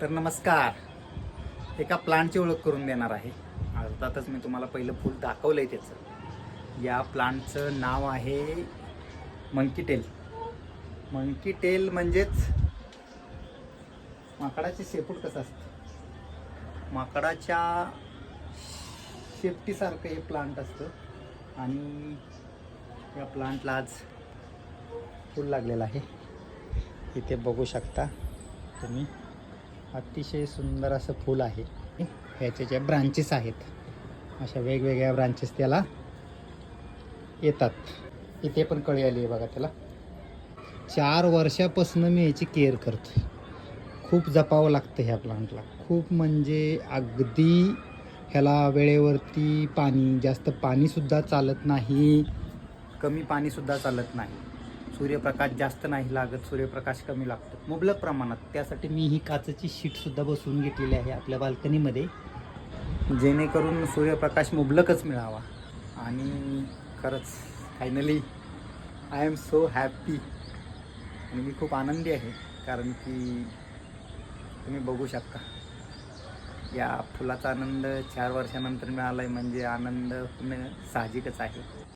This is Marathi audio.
तर नमस्कार. एका प्लांटची ओळख करून देणार आहे. अर्थातच मी तुम्हाला पहिलं फूल दाखवलं आहे त्याचं. या प्लांटचं नाव आहे मंकी टेल मंकी टेल म्हणजेच माकडाचे शेपूट कसं असतं? माकडाच्या शेपटीसारखं हे प्लांट असतं. आणि या प्लांटला आज फूल लागलेलं आहे. इथे बघू शकता तुम्ही. अतिशय सुंदर असं फूल आहे. ह्याचे जे ब्रांचेस आहेत अशा वेगवेगळ्या ब्रांचेस त्याला येतात. इथे पण कळी आली आहे बघा त्याला. चार वर्षापासून मी याची केअर करतो खूप जपावं लागतं ह्या प्लांटला खूप म्हणजे अगदी ह्याला वेळेवरती पाणी जास्त पाणीसुद्धा चालत नाही. कमी पाणीसुद्धा चालत नाही. सूर्यप्रकाश जास्त नाही लागत सूर्यप्रकाश कमी लागतो मुबलक प्रमाणात. त्यासाठी मी ही काचेची शीटसुद्धा बसवून घेतलेली आहे आपल्या बाल्कनीमध्ये. जेणेकरून सूर्यप्रकाश मुबलकच मिळावा. आणि खरंच finally I am so happy आणि मी खूप आनंदी आहे कारण की तुम्ही बघू शकता. या फुलाचा आनंद चार वर्षानंतर मिळाला आहे म्हणजे आनंद होणं साहजिकच आहे.